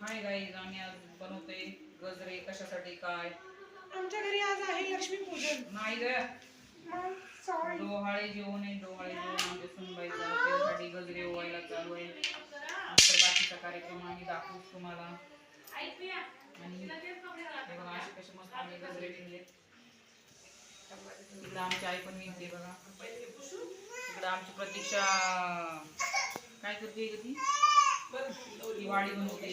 Hi guys आम्ही आज बनवतोय गजरे कशासाठी काय? आमच्या घरी आज आहे लक्ष्मीपूजन. नाही ग. सॉरी डोहाळे जेवण आहे डोहाळे जेवण आमच्या सुनबाईचं. त्यासाठी गजरे ओवायला चालू आहे. नंतर बाकीचा कार्यक्रम आम्ही दाखवू तुम्हाला. आणि हे बघा असे कसे मस्त आम्ही गजरे विणले इकडं आमची आई पण विणते बघा. इकडं आमची प्रतीक्षा. काय करते ग ती? वाडी बनवते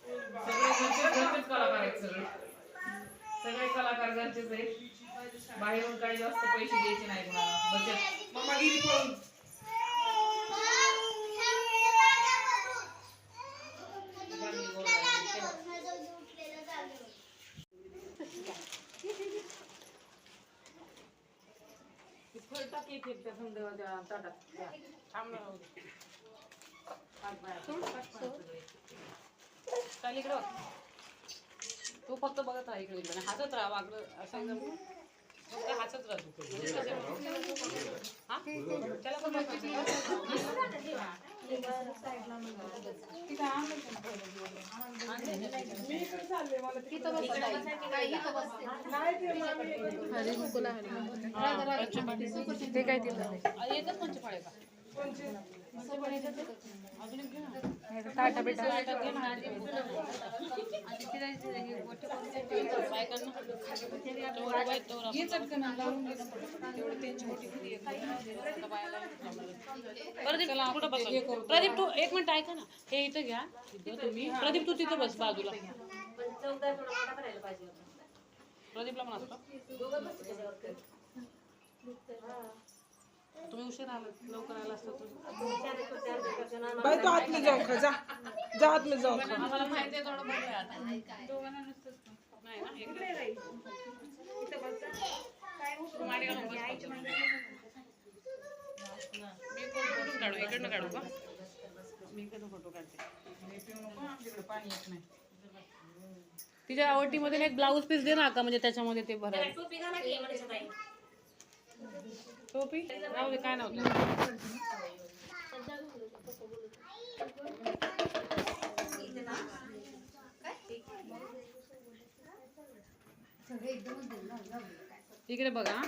सगळे घरचेच कलाकार आहेत सगळे. सगळे कलाकार घरचेच आहेत. बाहेरून काही जास्त पैसे द्यायचे नाही कोणाला. बचत. मम्मा गेली पळून. चाल इकडं बघ. तू फक्त बघत राहा इकडे इकडे. हसत राहा असं एकदम. फक्त हसत राहा तू. हा? त्याला पण बघ. नाही ते काय दिलं एकच प्रदीप तू एक मिनिट ऐका ना. हे इथं घ्या. तुम्ही प्रदीप तू तिथं बस बाजूला. प्रदीपला म्हणा तुम्ही उशीर आलात लवकर आला असता तर बाई तू आतमध्ये जाऊन खा जा. जा आतमध्ये जाऊन खा. आम्हाला माहिती आहे थोडं बघूया आता. दोघांना नुसतंच का? नाही ना इकडे तू माडी घालून बस. फक्त. मी फोटो कुठून काढू? इकडनं काढू का? मी इकडनं फोटो काढते. आमच्याकडे पाणी येत नाही तिच्या आवडीमध्ये एक ब्लाऊज पीस दे ना का म्हणजे त्याच्यामध्ये ते भरायला. टोपी? राहू दे काय नव्हतं इकडे बघा हा.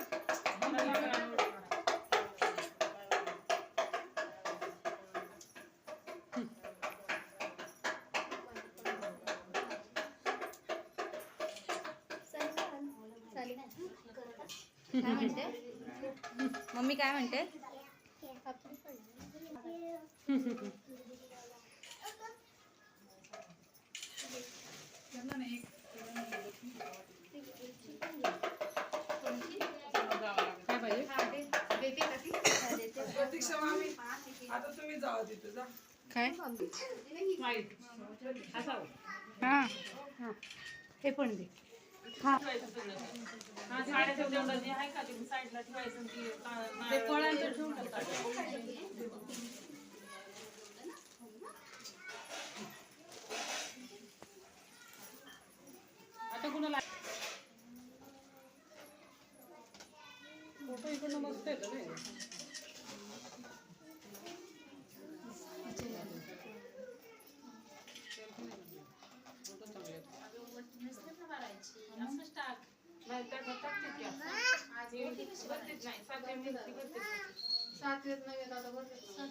काय म्हणते? मम्मी काय म्हणते? काय पाहिजे प्रतीक्षा मामी आता तुम्ही जावा तिथे जा काय हा. हे पण दे. साईडला आता कुणाला फोटो इकडनं मस्त येतो नाही?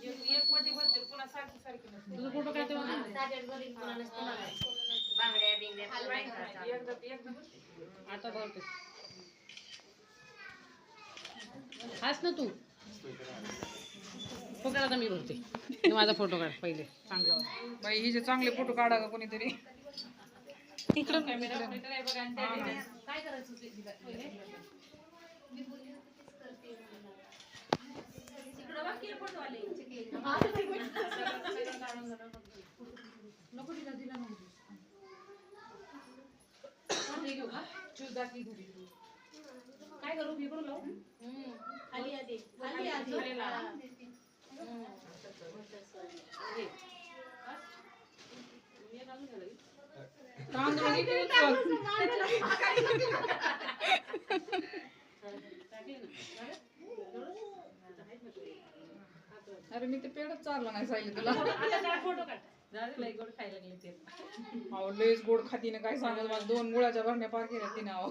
एक- एक वाटी भरते, पुन्हा सारखी सारखी नसते. तुझा फोटो काय तेव्हा नाही? एकदा एकदा भरते. आता भरते. हाच ना तू. फोटो आता मी भरते. तू माझा फोटो काढ पहिले. चांगला. बाई हिचे चांगले फोटो काढा का कोणीतरी. इकडं. कॅमेरा ऑपरेटर आहे बघा आणि त्या- काय करायचं ते तिला नको घरी. काय करू इकडून लावू खाली आधी ना. झालं? एवढं? आता आहेत ना ते. अरे मी ते पेडच चाललं नाही सांगितलं तुला. फोटो काढ झालं लय गोड खायला लागले ते. अहो लयच गोड खातीने काय सांगत मला. दोन गुळाच्या भरण्या पार केल्या तिने अहो.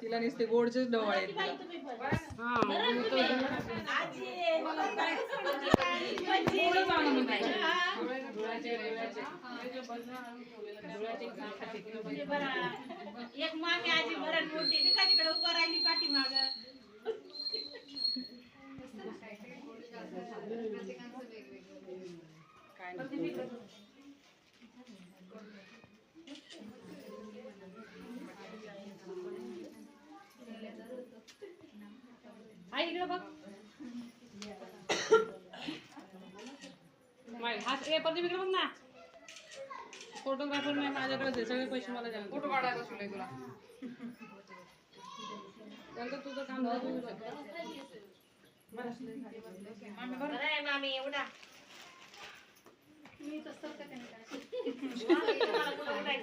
तिला नुसते गोडचेच डवाळे आहेत तिला. हा गोडच आणा म्हणते. एक मामी आजी तिकडे उभं राहिली पाठीमाग? काय. आई इकडे बघ. हात ए पदवी इकडे बघ ना. फोटोग्राफर नाही माझ्याकडे सगळे पैसे मला द्या. फोटो काढायला तुला. नंतर तुझं काम झालं होऊ शकतं. मामी एवढा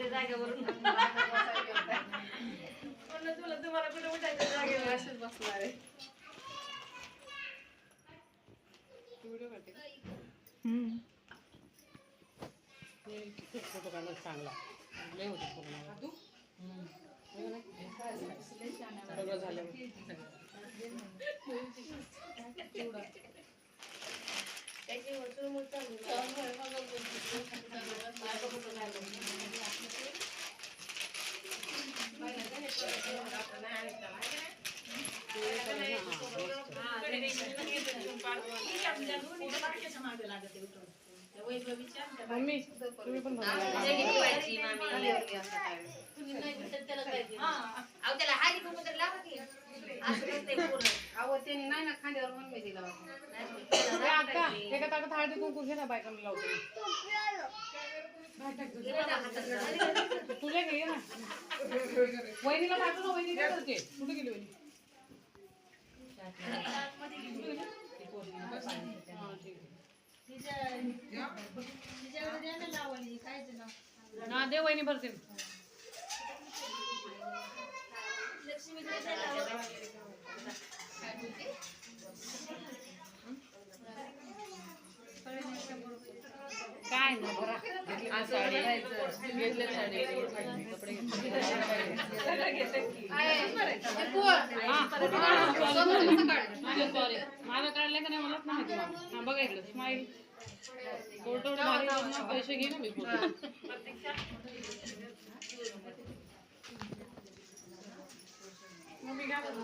जागेवरून तुला तुम्हाला कुठं उठायचं जागेवर असंच बसणार आहे फोटो काढला चांगला लय होते फोटो हो. ना? सगळं झालं मम्मी तुम्ही पण बनवा. ए, आता एका ताटात हळदी कुंकू घे ना बायकांना लावतो तुझ्या घे ना. वहिनीला पाठव ना वहिनी काय करते कुठे गेली वहिनी? हा, ठीक आहे. हा दे वहिनी भरते काय ना बरा. घेतली साडी. घेतले साडी. कपडे सॉरी माझं काढलं का नाही मलाच नाही. माहिती हा बघा इकडं स्माईल फोटो पैसे घे ना मी फोटो मम्मी काय बोलू?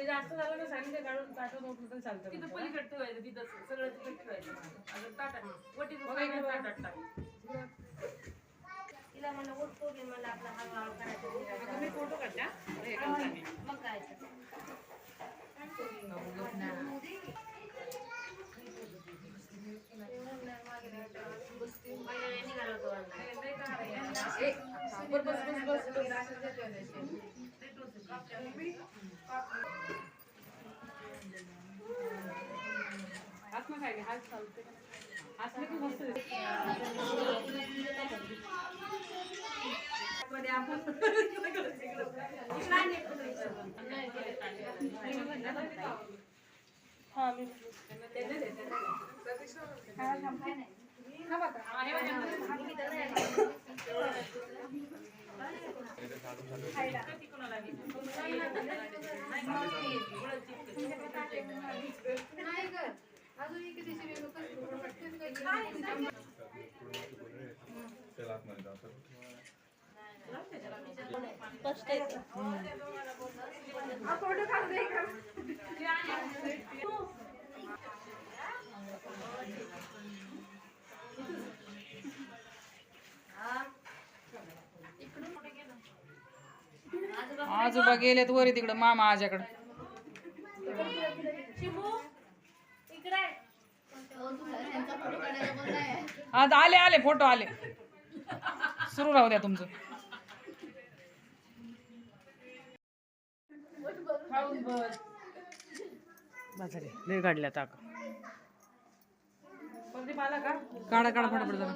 ते जास्त झालं ना सांगितलं काढून पाठवून उठलं तरी चालतं तिथं पलीकडे ठेवायचं तिथं सगळं तिथं ठेवायचं. अगं ताटात बघा. ताटात टाक तिला म्हणलं मला आपला हळूहळू करायचं अगं मी फोटो काढते. मग काय निघाला होतो बस. बस बस बस. हात ना काय घे, हात चालते हात नाही तू आजोबा गेलेत वरी तिकडं मामा आज्याकडं इकडे आज आले आले फोटो आले. सुरू राहू द्या तुमचं. बाजारे लय काढल्या ताक काढा काढा फटाफट जरा.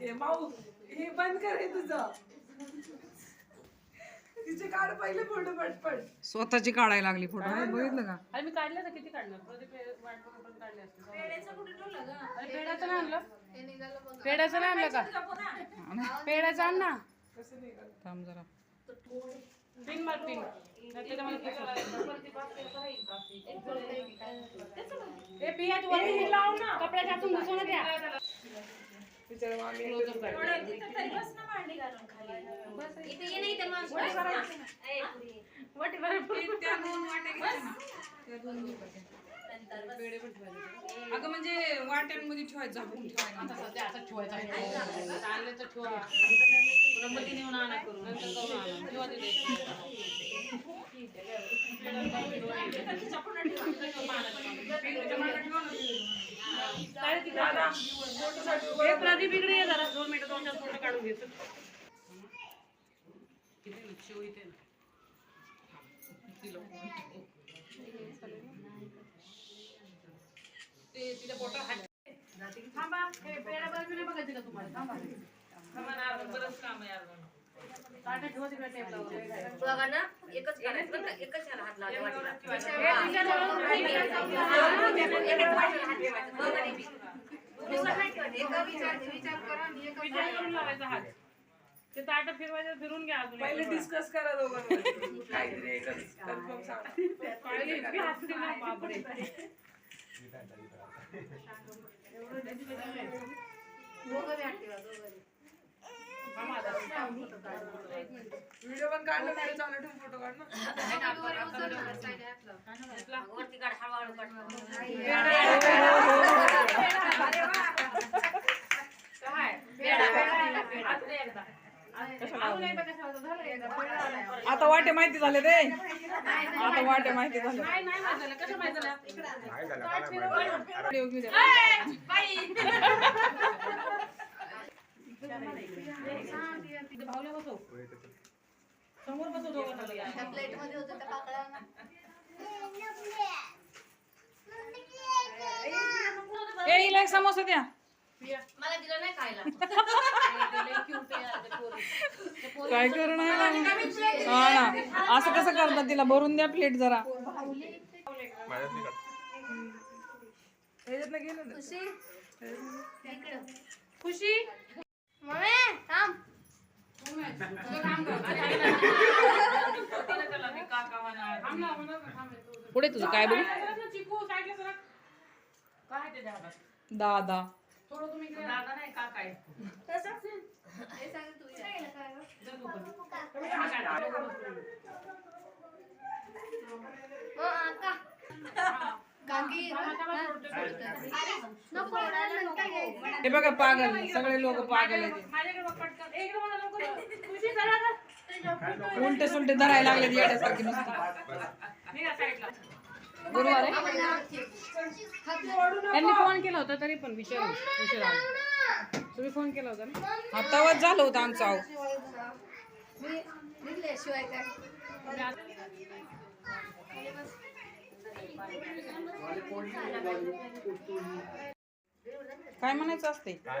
हे माऊ हे बंद कर हे तुझं. तिचे काढ पहिले फोटो पटपट. स्वतःची काढायला लागली फोटो. बघितलं का? अरे मी काढले तर किती काढणार प्रदीप हे वाट बघून पण काढले असते अरे पेड्याचं नाही आणलं. पेड्याचं नाही आणलं का? पेड्याचं आण ना. थांब जरा. पिन मार पिन. मला ए पिया तू वरती लाव ना. कपड्याच्या आतून घुसवून द्या बिचारा मामी त्या दोन वाट्या घ्यायच्या ना. त्या दोन घे बघा. अगं म्हणजे वाट्यांमध्ये ठेवायचं झाकून ठेवायला आता सध्या ठेवायचं आहे. तर ठेवा. पुन्हा मध्ये नेऊन आणा करून. नंतर करून आणा. ठेवा तिथे. काय तिकडे हे प्रदीप इकडे ये जरा. दोन मिनिटं दोन चार फोटो काढून. किती? लक्ष इथे ना. ते तिला बोटं हात थांबा हे पेढा बाजूला बघायचं का तुम्हाला? थांबा. थांबा ना अजून बरंच काम आहे अजून ताटं ठेवा तिकडे टेबलावर. बघा ना एकच करायचं बरं का? एकच ह्याला हात लावायचा वाटीला. हे तिच्याजवळ नाही ठेवायचं. विचार करून लावायचा हात. ते ताटं फिरवायचं फिरून घ्या अजून पहिले एक वेळा. डिस्कस करा दोघांमध्ये. काहीतरी एकच कन्फर्म सांगा. पहिले इतकी बापरे. थांबा आता. व्हिडिओ पण काढला व्हिडिओ चालू ठेवून फोटो काढ ना वरती काढ, हळूहळू काढ. काय? पेढा, पेढा, पेढा. आता एकदा. अजून एकदा कशाला होतं? झालं एकदा. पेढा आलाय. आता वाटे माहिती झाले ते आता वाटे माहिती झाले. समोर बसव दोघं खाली. ए हिला एक समोसा द्या. मला दिलं नाही खायला. काय करणार? हा ना. असं कसं करतात तिला? भरून द्या प्लेट जरा. खुशी? पुढे तुझं काय बोल दादा. थोडं तुम्ही इकडे दादा नाही काका आहे. जा तू पण. तुम्ही हा सोडते, सोडते. हे. बघा पागल. सगळे लोक पागल आहेत. माझ्याकडे बघ पटकन. ए, इकडे बघा लवकर. खुशी चला आता. उलटे सुलटे धरायला लागले येड्यासारखी नुसती. निघा साईडला. गुरुवार आहे. त्यांनी फोन केला होता तरी पण विचार विचार आला तुम्ही फोन केला होता ना? आत्तावच झालं होतं आमचं आव. काय? म्हणायचं असते काय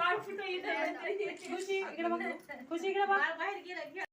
बाळ कुठं येतं. खुशी इकडे बघ. खुशी इकडे बघ बाहेर गेलं.